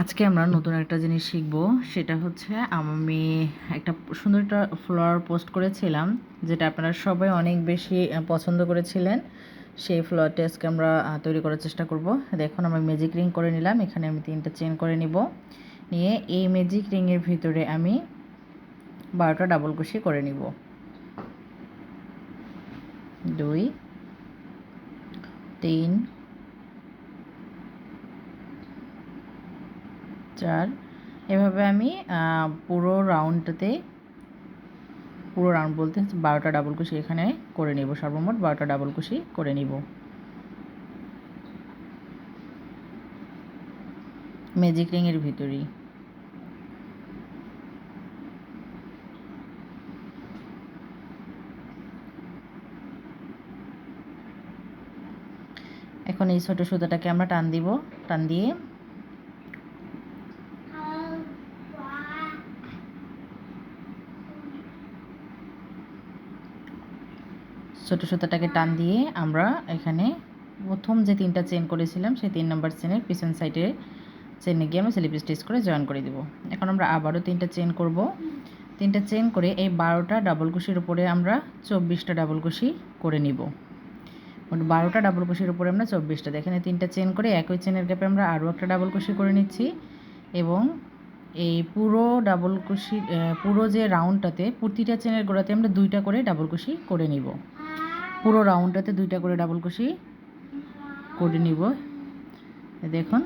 আজকে আমরা নতুন একটা জিনিস শিখব, সেটা হচ্ছে আমি একটা সুন্দর একটা ফ্লোয়ার পোস্ট করেছিলাম, যেটা আপনারা সবাই অনেক বেশি পছন্দ করেছিলেন। সেই ফ্লোয়ারটি আজকে আমরা তৈরি করার চেষ্টা করব। দেখুন, আমি ম্যাজিক রিং করে নিলাম, এখানে আমি তিনটা চেন করে নিব। নিয়ে এই ম্যাজিক রিংয়ের ভিতরে আমি বারোটা ডাবল কুশি করে নিব। দুই, তিন চার। এভাবে আমি পুরো রাউন্ডটাতে, পুরো রাউন্ড বলতে বারোটা ডাবল কুশি এখানে করে নিব। সর্বমোট বারোটা ডাবল কুশি করে নিব। ম্যাজিক রিংয়ের ভিতরেই। এখন এই ছোট সুতাটাকে আমরা টান দিব। টান দিয়ে ছোট সুতাটাকে টান দিয়ে আমরা এখানে প্রথম যে তিনটা চেন করেছিলাম, সেই তিন নম্বর চেনের পিছন সাইডে চেনে গিয়ে আমরা স্লিপ স্টিচ করে জয়েন করে দেবো। এখন আমরা আবারও তিনটা চেন করব। তিনটা চেন করে এই বারোটা ডাবল কুশির উপরে আমরা চব্বিশটা ডাবল কুশি করে নিব। বারোটা ডাবল কুশির উপরে আমরা চব্বিশটা। দেখেন এই তিনটা চেন করে একই চেনের গ্যাপে আমরা আরও একটা ডাবল কুশি করে নিচ্ছি এবং এই পুরো ডাবল কুশি পুরো যে রাউন্ডটাতে প্রতিটা চেনের গোড়াতে আমরা দুইটা করে ডাবল কুশি করে নিব। পুরো রাউন্ডটাতে দুইটা করে ডাবল কুশি করে নিব। দেখুন।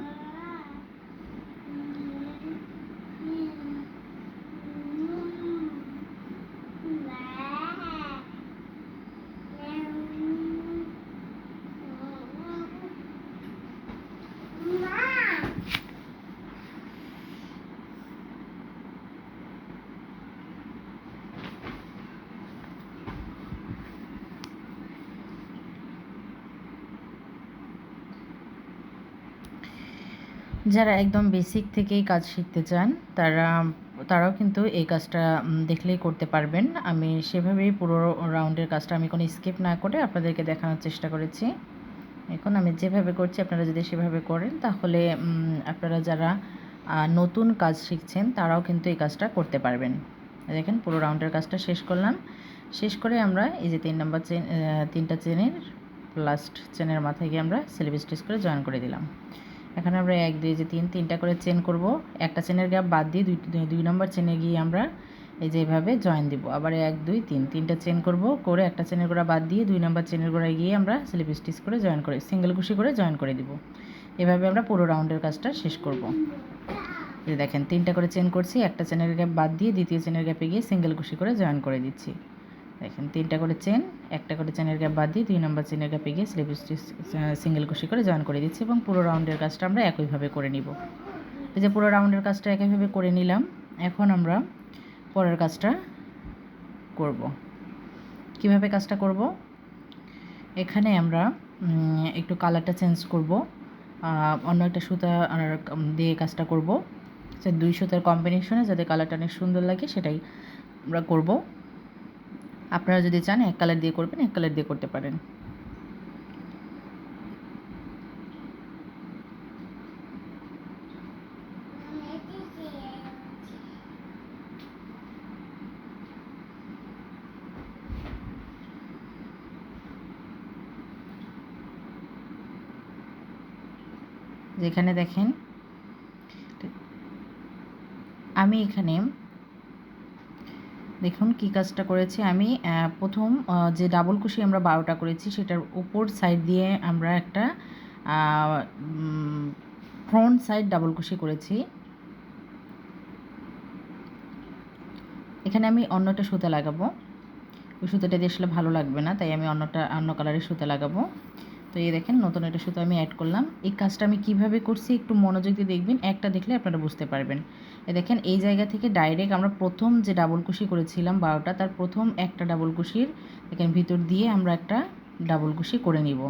যারা একদম বেসিক থেকেই কাজ শিখতে চান, তারা, তারাও কিন্তু এই কাজটা দেখলেই করতে পারবেন। আমি সেভাবেই পুরো রাউন্ডের কাজটা আমি কোনো স্কিপ না করে আপনাদেরকে দেখানোর চেষ্টা করেছি। এখন আমি যেভাবে করছি, আপনারা যদি সেভাবে করেন, তাহলে আপনারা যারা নতুন কাজ শিখছেন, তারাও কিন্তু এই কাজটা করতে পারবেন। দেখেন, পুরো রাউন্ডের কাজটা শেষ করলাম। শেষ করে আমরা এই যে তিন নম্বর চেন তিনটা চেনের লাস্ট চেনের মাথায় গিয়ে আমরা স্লিপ স্টিচ করে জয়েন করে দিলাম। এখানে আমরা এক, দুই, যে তিন, তিনটা করে চেন করব। একটা চেনের গ্যাপ বাদ দিয়ে দুই, দুই- নম্বর চেনে গিয়ে আমরা এই যে এভাবে জয়েন দিব। আবার এক, দুই, তিন, তিনটা চেন করব করে একটা চেনের গোড়া বাদ দিয়ে দুই নম্বর চেনের গোড়ায় গিয়ে আমরা স্লিপ স্টিচ করে জয়েন করে সিঙ্গেল কুশি করে জয়েন করে দিব। এভাবে আমরা পুরো রাউন্ডের কাজটা শেষ করব। দেখেন, তিনটা করে চেন করছি, একটা চেনের গ্যাপ বাদ দিয়ে দ্বিতীয় চেনের গ্যাপে গিয়ে সিঙ্গেল কুশি করে জয়েন করে দিচ্ছি। দেখেন, তিনটা করে চেন একটা করে চেনের গ্যাপ বাদ দিয়ে দুই নম্বর চেনের গ্যাপে গিয়ে স্লিপ স্টিচ সিঙ্গেল কুশি করে জয়েন করে দিচ্ছি এবং পুরো রাউন্ডের কাজটা আমরা একইভাবে করে নিব। এই যে পুরো রাউন্ডের কাজটা একইভাবে করে নিলাম, এখন আমরা পরের কাজটা করব। কীভাবে কাজটা করব? এখানে আমরা একটু কালারটা চেঞ্জ করব অন্য একটা সুতা দিয়ে কাজটা করব। দুই সুতার কম্বিনেশনে যাতে কালারটা অনেক সুন্দর লাগে, সেটাই আমরা করব। আপনারা যদি চান, এক কালার দিয়ে করবেন, এক কালার দিয়ে করতে পারেন। যেখানে দেখেন, আমি এখানে দেখুন কি কাজটা করেছি। আমি প্রথম যে ডাবল কুশি আমরা বারোটা করেছি, সেটার উপর সাইড দিয়ে আমরা একটা ফ্রন্ট সাইড ডাবল কুশি করেছি। এখানে আমি অন্যটা সুতা লাগাবো। ওই সুতোটা দিয়ে আসলে ভালো লাগবে না, তাই আমি অন্যটা, অন্য কালারের সুতা লাগাবো। তো এই দেখেন, নতুন একটা সুতো আমি অ্যাড করলাম। এই কাজটা আমি কীভাবে করছি একটু মনোযোগ দিয়ে দেখবেন, একটা দেখলে আপনারা বুঝতে পারবেন। এ দেখেন, এই জায়গা থেকে ডাইরেক্ট আমরা প্রথম যে ডাবল কুশি করেছিলাম বারোটা, তার প্রথম একটা ডাবল কুশির, দেখেন, ভিতর দিয়ে আমরা একটা ডাবল কুশি করে নিব।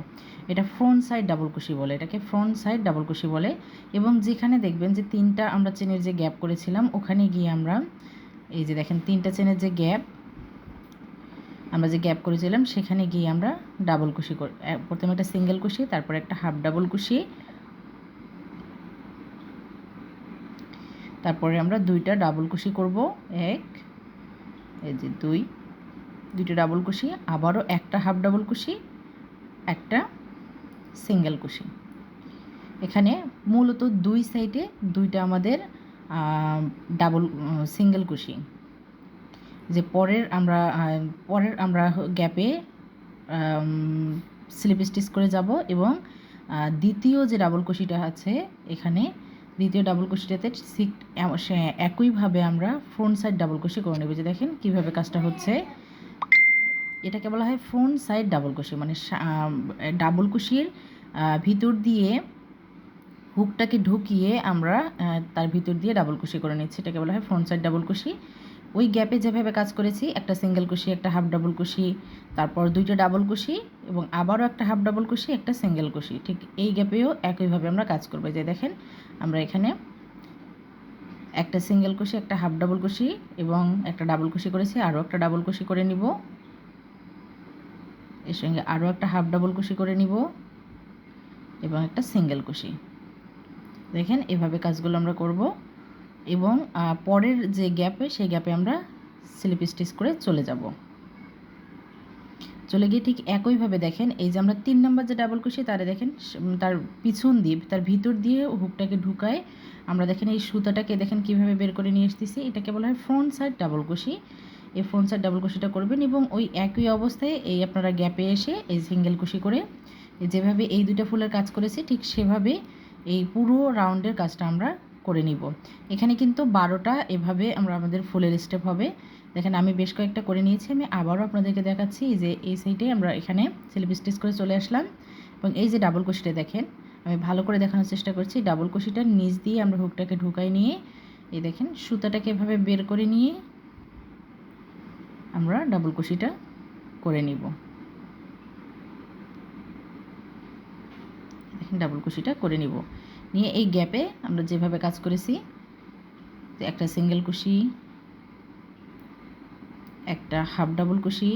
এটা ফ্রন্ট সাইড ডাবল কুশি বলে, এটাকে ফ্রন্ট সাইড ডাবল কুশি বলে। এবং যেখানে দেখবেন যে তিনটা আমরা চেনের যে গ্যাপ করেছিলাম, ওখানে গিয়ে আমরা, এই যে দেখেন, তিনটা চেনের যে গ্যাপ আমরা যে গ্যাপ করেছিলাম, সেখানে গিয়ে আমরা ডাবল কুশি কর প্রথমে একটা সিঙ্গেল কুশি, তারপর একটা হাফ ডাবল কুশি। তারপরে আমরা দুইটা ডাবল কুশি করব। এক, এই যে দুই, দুইটা ডাবল কুশি, আবারও একটা হাফ ডাবল কুশি, একটা সিঙ্গেল কুশি। এখানে মূলত দুই সাইডে দুইটা আমাদের ডাবল সিঙ্গেল কুশি। যে পরের আমরা পরের আমরা গ্যাপে স্লিপ স্টিচ করে যাব এবং দ্বিতীয় যে ডাবল কুশিটা আছে এখানে, দ্বিতীয় ডাবল কুশিটাতে ঠিক একইভাবে আমরা ফ্রন্ট সাইড ডাবল কুশি করে নেব। যে দেখেন কীভাবে কাজটা হচ্ছে। এটাকে বলা হয় ফ্রন্ট সাইড ডাবল কুশি মানে ডাবল কুশির ভিতর দিয়ে হুকটাকে ঢুকিয়ে আমরা তার ভিতর দিয়ে ডাবল কুশি করে নিচ্ছি। এটাকে বলা হয় ফ্রন্ট সাইড ডাবল কুশি ওই গ্যাপে যেভাবে কাজ করেছি, একটা সিঙ্গেল কুশি, একটা হাফ ডাবল কুশি, তারপর দুইটা ডাবল কুশি এবং আবারও একটা হাফ ডাবল কুশি, একটা সিঙ্গেল কুশি। ঠিক এই গ্যাপেও একইভাবে আমরা কাজ করব। যে দেখেন, আমরা এখানে একটা সিঙ্গেল কুশি, একটা হাফ ডাবল কুশি এবং একটা ডাবল কুশি করেছি, আরও একটা ডাবল কুশি করে নিব। এর সঙ্গে আরও একটা হাফ ডাবল কুশি করে নিব এবং একটা সিঙ্গেল কুশি। দেখেন, এভাবে কাজগুলো আমরা করব। এবং পরের যে গ্যাপে, সেই গ্যাপে আমরা স্লিপ স্টিচ করে চলে যাব। চলে গিয়ে ঠিক একইভাবে দেখেন, এই যে আমরা তিন নম্বর যে ডাবল কুশি তারে দেখেন তার পিছন দিয়ে তার ভিতর দিয়ে হুকটাকে ঢুকায়, আমরা দেখেন এই সুতাটাকে দেখেন কীভাবে বের করে নিয়ে এসতেছি এটাকে বলা হয় ফ্রন্ট সাইড ডাবল কুশি এই ফ্রন্ট সাইড ডাবল কুশিটা করবেন এবং ওই একই অবস্থায় এই আপনারা গ্যাপে এসে এই সিঙ্গেল কুশি করে, যেভাবে এই দুইটা ফুলের কাজ করেছি, ঠিক সেভাবে এই পুরো রাউন্ডের কাজটা আমরা করে নিব। এখানে কিন্তু বারোটা এভাবে আমরা আমাদের ফুলের স্টেপ হবে। দেখেন, আমি বেশ কয়েকটা করে নিয়েছি। আমি আবারও আপনাদেরকে দেখাচ্ছি যে এই সাইডে আমরা এখানে স্লিপ স্টিচ করে চলে আসলাম। এবং এই যে ডাবল কুশিটা দেখেন, আমি ভালো করে দেখানোর চেষ্টা করছি। ডাবল কুশিটার নিচ দিয়ে আমরা হুকটাকে ঢুকাই নিয়ে, এই দেখেন, সুতাটাকে এভাবে বের করে নিয়ে আমরা ডাবল কুশিটা করে নিব। ডাবল কুশিটা করে নিব। নিয়ে এই গ্যাপে আমরা যেভাবে কাজ করেছি একটা সিঙ্গেল কুশি, একটা হাফ ডাবল কুশি,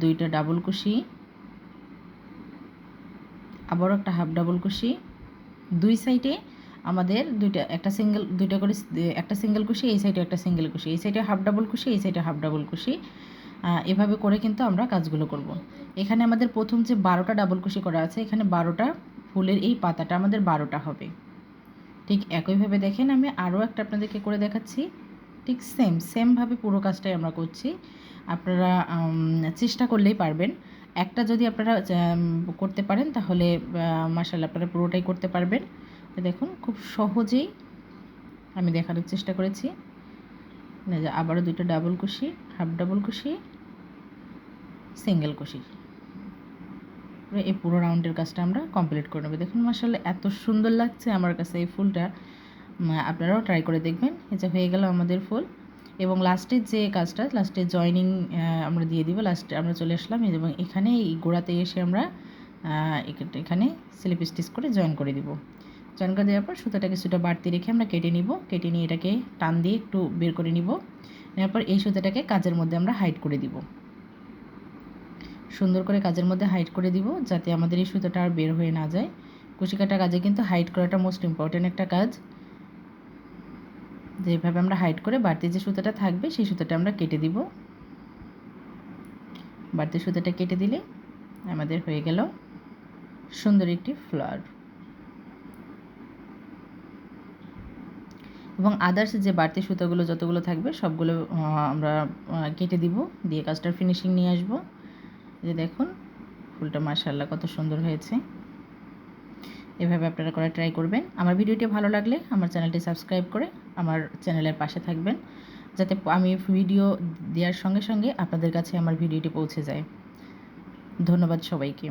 দুইটা ডাবল কুশি, আবারও একটা হাফ ডাবল কুশি, দুই সাইডে আমাদের দুইটা, একটা সিঙ্গেল দুইটা করে, একটা সিঙ্গেল কুশি, এই সাইডে একটা সিঙ্গেল কুশি, এই সাইডে হাফ ডাবল কুশি, এই সাইডে হাফ ডাবল কুশি এভাবে করে কিন্তু আমরা কাজগুলো করব। এখানে আমাদের প্রথম যে বারোটা ডাবল কুশি করা আছে, এখানে বারোটা ফুলের এই পাতাটা আমাদের বারোটা হবে। ঠিক একইভাবে দেখেন, আমি আরও একটা আপনাদেরকে করে দেখাচ্ছি। ঠিক সেম সেমভাবে পুরো কাজটাই আমরা করছি। আপনারা চেষ্টা করলেই পারবেন। একটা যদি আপনারা করতে পারেন, তাহলে মার্শাল আপনারা পুরোটাই করতে পারবেন। দেখুন, খুব সহজেই আমি দেখানোর চেষ্টা করেছি। আবারও দুটো ডাবল কুশি হাফ ডাবল কুশি সিঙ্গেল কুশি এই পুরো রাউন্ডের কাজটা আমরা কমপ্লিট করে নেব। দেখুন মাসাল্লাহ এত সুন্দর লাগছে আমার কাছে এই ফুলটা। আপনারাও ট্রাই করে দেখবেন। এটা হয়ে গেল আমাদের ফুল। এবং লাস্টের যে কাজটা লাস্টে জয়নিং আমরা দিয়ে দিব। লাস্টে আমরা চলে আসলাম। এবং এখানে এই গোড়াতে এসে আমরা এখানে স্লিপ স্টিচ করে জয়েন করে দিব। করে দেওয়ার পর সুতোটাকে কিছুটা বাড়তি রেখে আমরা কেটে নিব। কেটে নিয়ে এটাকে টান দিয়ে একটু বের করে নিব। নেওয়ার পর এই সুতোটাকে কাজের মধ্যে আমরা হাইট করে দিব। সুন্দর করে কাজের মধ্যে হাইট করে দিব যাতে আমাদের এই সুতোটা আর বের হয়ে না যায়। কুচি কাটা কাজে কিন্তু হাইট করাটা মোস্ট ইম্পর্টেন্ট একটা কাজ। যেভাবে আমরা হাইট করে বাড়তি যে সুতোটা থাকবে সেই সুতোটা আমরা কেটে দিব। বাড়তি সুতোটা কেটে দিলে আমাদের হয়ে গেল সুন্দর একটি ফ্লাওয়ার এবং আদার্স যে বাড়তি সুতোগুলো যতগুলো থাকবে, সবগুলো আমরা কেটে দিব, দিয়ে কাজটার ফিনিশিং নিয়ে আসব। যে দেখুন, ফুলটা মার্শাল্লাহ কত সুন্দর হয়েছে। এভাবে আপনারা করা ট্রাই করবেন। আমার ভিডিওটি ভালো লাগলে আমার চ্যানেলটি সাবস্ক্রাইব করে আমার চ্যানেলের পাশে থাকবেন, যাতে আমি ভিডিও দেওয়ার সঙ্গে সঙ্গে আপনাদের কাছে আমার ভিডিওটি পৌঁছে যায়। ধন্যবাদ সবাইকে।